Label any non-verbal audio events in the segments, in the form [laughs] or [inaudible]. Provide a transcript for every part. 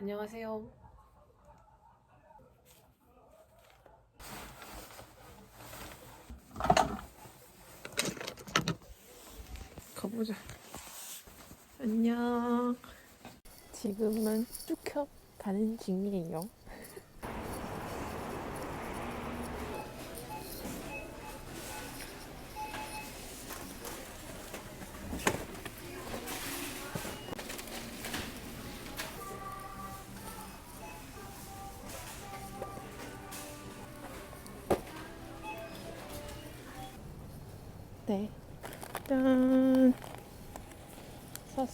안녕하세요. 가보자. 안녕. 지금은 쭉 가는 중이에요.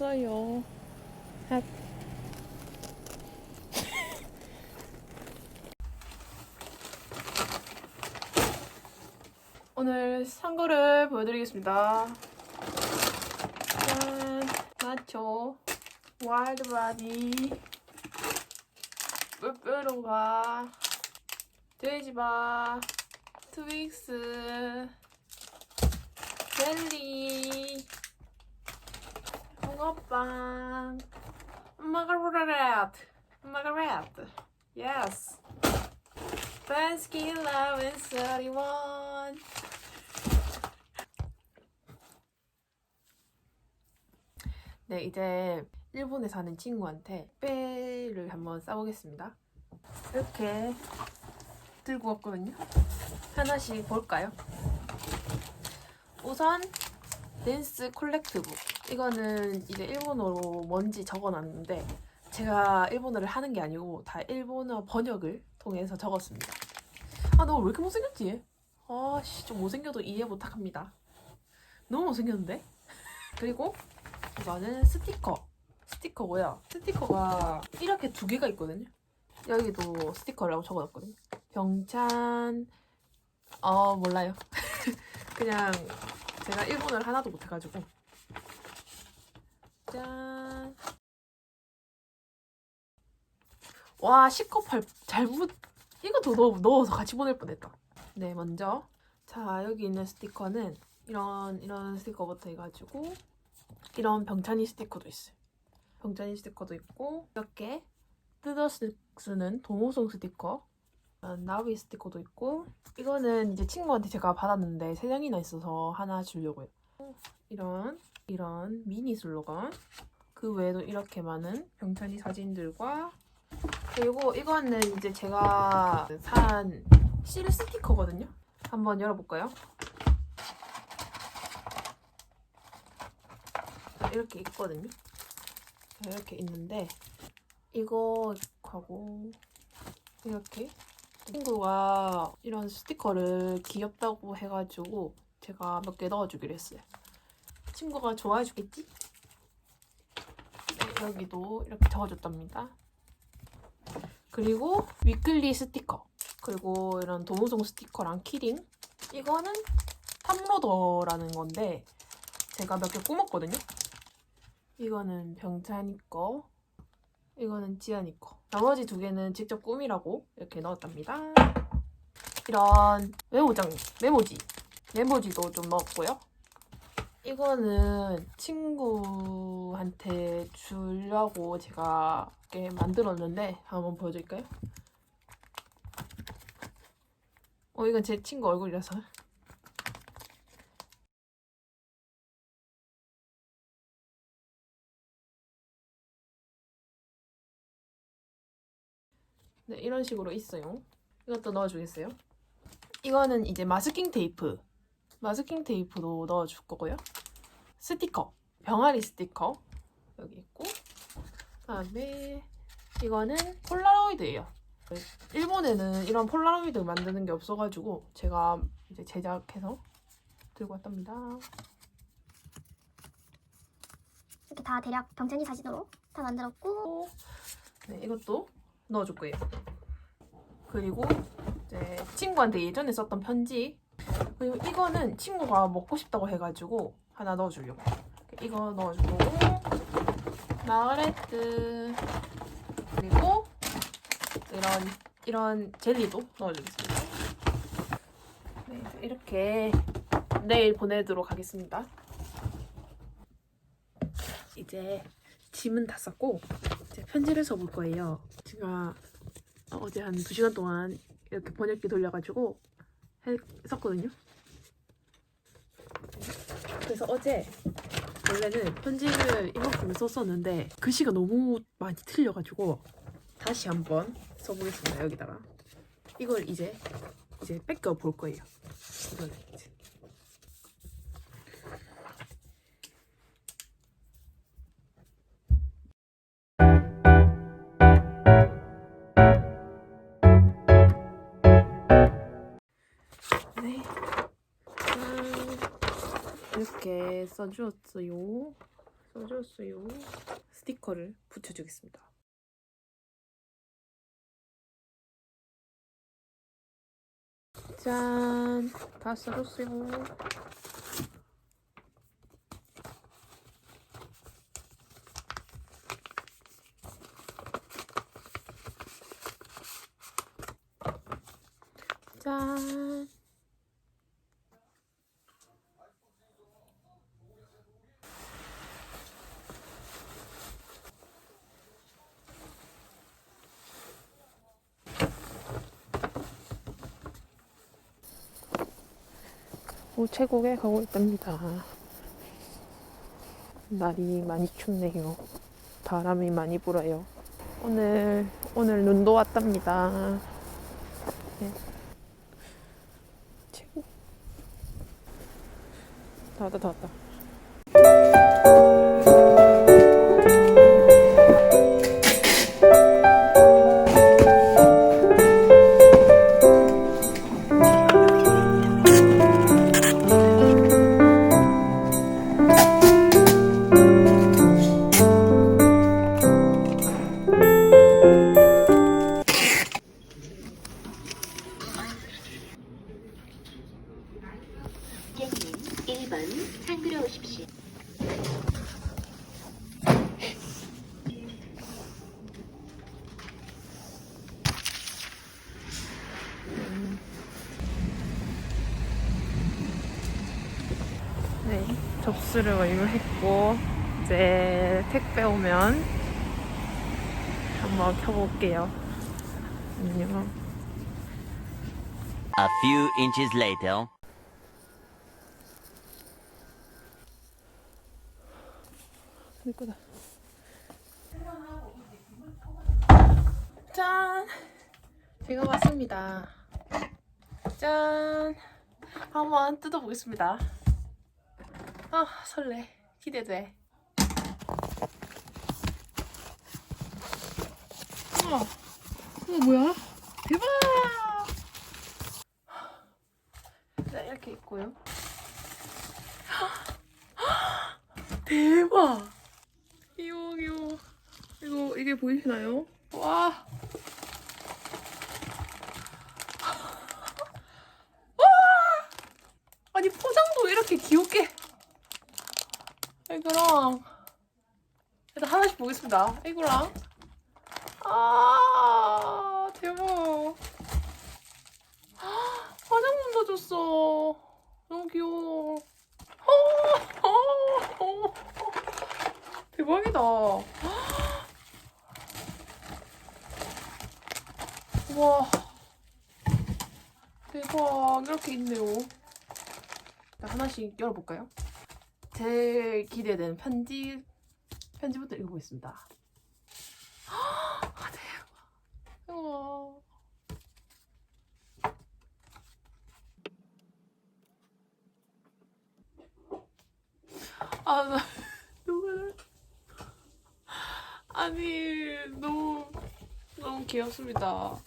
샀어요. 핫. [laughs] 오늘 산 거를 보여드리겠습니다. 짠. 나초. 와일드 바디. 뿌뿌로가. 돼지바. 트윅스. 젤리 붕어빵 마가렛 마가렛 yes Baskin Robbins 31 네 이제 일본에 사는 친구한테 빼를 한번 싸보겠습니다. 이렇게 들고 왔거든요. 하나씩 볼까요? 우선 댄스 콜렉트북 이거는 이제 일본어로 뭔지 적어놨는데 제가 일본어를 하는 게 아니고 다 일본어 번역을 통해서 적었습니다. 아 너 왜 이렇게 못생겼지? 아씨 좀 못생겨도 이해 못합니다. 너무 못생겼는데? [laughs] 그리고 이거는 스티커. 스티커고요. 스티커가 이렇게 두 개가 있거든요. 여기도 스티커라고 적어놨거든요. 병찬 어 몰라요. [laughs] 그냥 제가 일본어를 하나도 못해가지고 짠. 와 시커팔 잘못 이것도 넣어, 넣어 서 같이 보낼 뻔했다. 네 먼저 자 여기 있는 스티커는 이런 이런 스티커부터 해가지고 이런 병찬이 스티커도 있어요. 병찬이 스티커도 있고 이렇게 뜯어 쓰- 쓰는 도모송 스티커 어, 나비 스티커도 있고 이거는 이제 친구한테 제가 받았는데 세 장이나 있어서 하나 주려고요. 이런 이런 미니 슬로건 그 외에도 이렇게 많은 병찬이 사진들과 그리고 이거는 이제 제가 산 실 스티커거든요. 한번 열어볼까요? 자, 이렇게 있거든요. 자, 이렇게 있는데 이거 하고 이렇게 친구가 이런 스티커를 귀엽다고 해가지고 제가 몇 개 넣어주기로 했어요. 친구가 좋아해 주겠지? 네, 여기도 이렇게 적어줬답니다. 그리고 위클리 스티커 그리고 이런 도무송 스티커랑 키링 이거는 탑로더라는 건데 제가 몇 개 꾸몄거든요. 이거는 병찬이 거 이거는 지안이 거. 나머지 두 개는 직접 꾸미라고 이렇게 넣었답니다. 이런 메모장, 메모지, 메모지도 좀 넣었고요. 이거는 친구한테 주려고 제가 이렇게 만들었는데 한번 보여드릴까요? 어, 이건 제 친구 얼굴이라서. 네, 이런 식으로 있어요. 이것도 넣어주겠어요? 이거는 이제 마스킹 테이프. 마스킹 테이프도 넣어줄 거고요. 스티커. 병아리 스티커. 여기 있고. 그다음에 이거는 폴라로이드예요. 일본에는 이런 폴라로이드 만드는 게 없어가지고 제가 이제 제작해서 들고 왔답니다. 이렇게 다 대략 병찬이 사진으로 다 만들었고 네, 이것도 넣어줄 거예요. 그리고 이제 친구한테 예전에 썼던 편지. 그리고 이거는 친구가 먹고 싶다고 해가지고 하나 넣어주려고. 이거 넣어줄 거고. 마그레트. 그리고 이런 이런 젤리도 넣어주겠습니다. 네, 이렇게 내일 보내도록 하겠습니다. 이제 짐은 다 쌌고 이제 편지를 써볼 거예요. 제가 어제 한 2시간 동안 이렇게 번역기 돌려가지고 했었거든요. 그래서 어제 원래는 편지를 이만큼 썼었는데 글씨가 너무 많이 틀려가지고 다시 한번 써보겠습니다 여기다가 이걸 이제 이제 뺏겨 볼 거예요 이걸 이제. 써주었어요 써주었어요 스티커를 붙여주겠습니다 짠! 다 써줬어요. 짠! 우체국에 가고 있답니다. 날이 많이 춥네요. 바람이 많이 불어요. 오늘 오늘 눈도 왔답니다. 네. 최고. 다 왔다 다 왔다. 접수를 완료했고 이제 택배 오면 한번 켜볼게요. 안녕. A few inches later. 내 거다. 짠! 제가 왔습니다. 짠! 한번 뜯어보겠습니다. 아, 설레. 기대돼. 우와! 이거 뭐야? 대박! 네, 이렇게 있고요. [gasps] 대박! 귀여워 귀여워 이거 이게 보이시나요? 와. [laughs] 와! 아니 포장도 이렇게 귀엽게 이거랑 일단 하나씩 보겠습니다 이거랑 아 대박 화장품도 줬어 너무 귀여워. 대박이다. 와. 대박. 이렇게 있네요. 하나씩 열어볼까요? 제일 기대되는 편지, 편지부터 읽어보겠습니다. 아, 대박. 우와. 아, [laughs] 나 눈물 아니 너무 너무 귀엽습니다.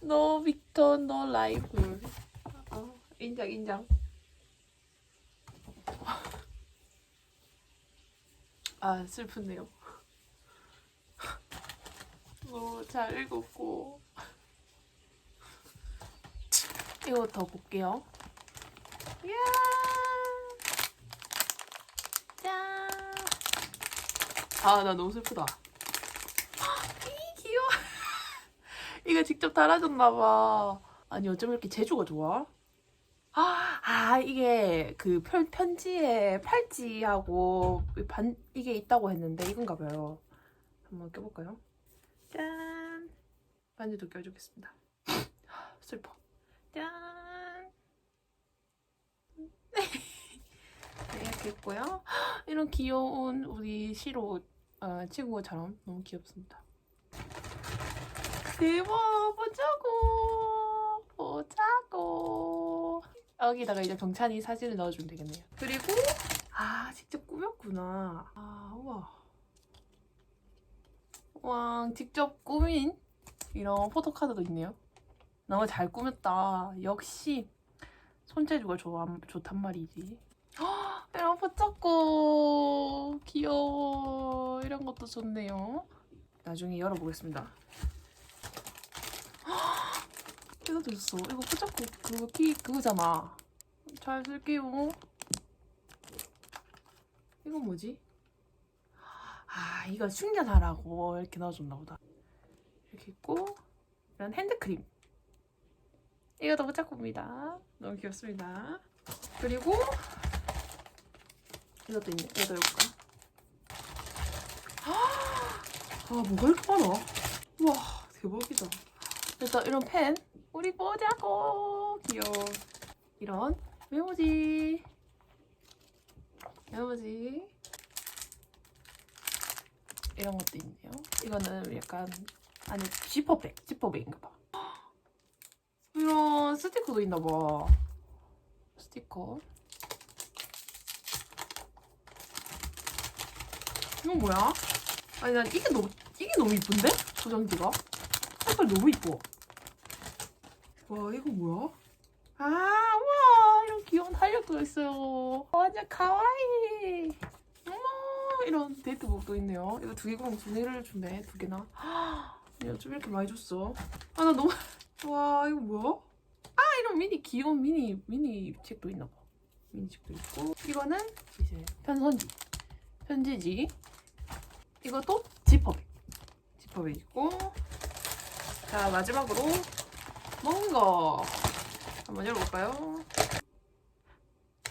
너 빅터 너 라이브 어, 인정 인정. 아 슬프네요. 너무 잘 읽었고 이거 더 볼게요. 이야 짠. 아, 나 너무 슬프다. 이 귀여워. [laughs] 이거 직접 달아줬나봐. 아니 어쩜 이렇게 재주가 좋아? 아, 아 이게 그 편, 편지에 팔찌하고 반 이게 있다고 했는데 이건가 봐요. 한번 껴볼까요? 짠! 반지도 껴주겠습니다. 슬퍼. 짠! 네, [laughs] 이렇게 있고요. 이런 귀여운 우리 시로 어, 친구처럼 너무 귀엽습니다. 대박! 보자고! 보자고! 여기다가 이제 병찬이 사진을 넣어주면 되겠네요. 그리고 아 직접 꾸몄구나. 아 우와. 와 직접 꾸민 이런 포토카드도 있네요. 너무 잘 꾸몄다. 역시 손재주가 좋아, 좋단 말이지. 헉, 이런 포착고 귀여워. 이런 것도 좋네요. 나중에 열어보겠습니다. 헉, 이것도 있어. 이거 포착고 그거 키 그거잖아. 잘 쓸게요. 이건 뭐지? 아 이거 충전하라고 이렇게 넣어줬나 보다. 이렇게 있고 이런 핸드크림. 이것도 포착고입니다. 너무 귀엽습니다. 그리고 이것도 있네. 이것도 볼까? 아 뭐가 이렇게 많아? 우와 대박이다. 일단 이런 펜 우리 보자고 귀여워. 이런 메모지 메모지 이런 것도 있네요. 이거는 약간 안에 지퍼백 지퍼백인가 봐. 이런 스티커도 있나 봐. 스티커. 이건 뭐야? 아니 난 이게 너무 이게 너무 이쁜데? 포장지가 색깔 너무 이뻐. 와 이거 뭐야? 아 우와 이런 귀여운 달력도 있어요. 완전 가와이. 어머 이런 데이트북도 있네요. 이거 두 개구나 두 개를 주네 두 개나. [gasps] 야, 좀 이렇게 많이 줬어. 아 나 너무 [laughs] 와 이거 뭐야? 아 이런 미니 귀여운 미니 미니 책도 있나 봐. 미니 책도 있고 이거는 이제 편선지 편지지. 이것도 지퍼백 지퍼백 있고 자 마지막으로 먹은 거 한번 열어볼까요?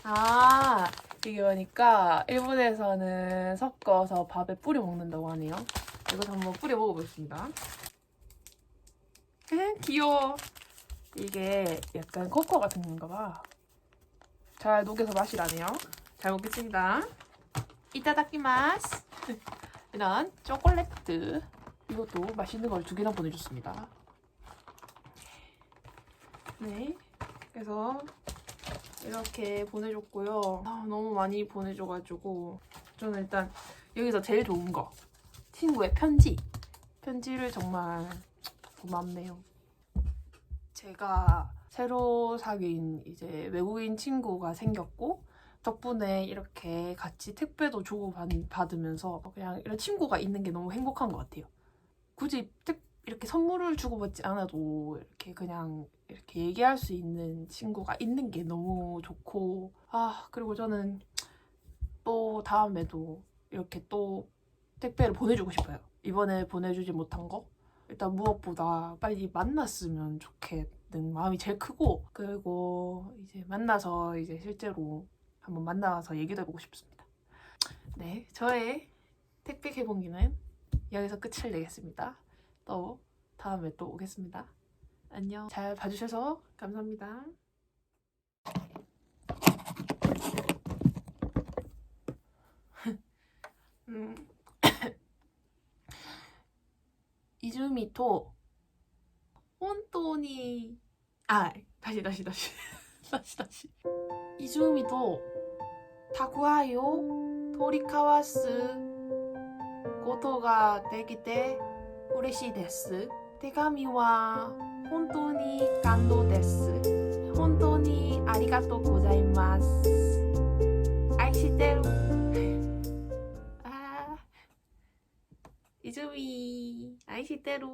아 이게 보니까 일본에서는 섞어서 밥에 뿌려 먹는다고 하네요. 이것도 한번 뿌려 먹어보겠습니다. 에, [laughs] 귀여워. 이게 약간 코코아 같은 건가 봐. 잘 녹여서 마시라네요. 잘 먹겠습니다. 이따다키마스. [laughs] 이런 초콜릿. 이것도 맛있는 걸 두 개나 보내줬습니다. 네. 그래서 이렇게 보내줬고요. 아, 너무 많이 보내줘가지고 저는 일단 여기서 제일 좋은 거 친구의 편지. 편지를 정말 고맙네요. 제가 새로 사귄 이제 외국인 친구가 생겼고 덕분에 이렇게 같이 택배도 주고 받으면서 그냥 이런 친구가 있는 게 너무 행복한 것 같아요. 굳이 택 이렇게 선물을 주고받지 않아도 이렇게 그냥 이렇게 얘기할 수 있는 친구가 있는 게 너무 좋고 아 그리고 저는 또 다음에도 이렇게 또 택배를 보내주고 싶어요. 이번에 보내주지 못한 거 일단 무엇보다 빨리 만났으면 좋겠는 마음이 제일 크고 그리고 이제 만나서 이제 실제로 한번 만나서 얘기도 해보고 싶습니다. 네, 저의 택배 개봉기는 여기서 끝을 내겠습니다. 또 다음에 또 오겠습니다. 안녕. 잘 봐주셔서 감사합니다. [laughs] 음. [coughs] 이즈미토 혼돈이 아 다시 다시 다시 [laughs] 다시 다시 이즈미토 타쿠하요 토리카와스 고토가 되기 때 嬉しいです。手紙は本当に感動です。本当にありがとうございます。愛してる。[laughs] あー、泉、愛してる。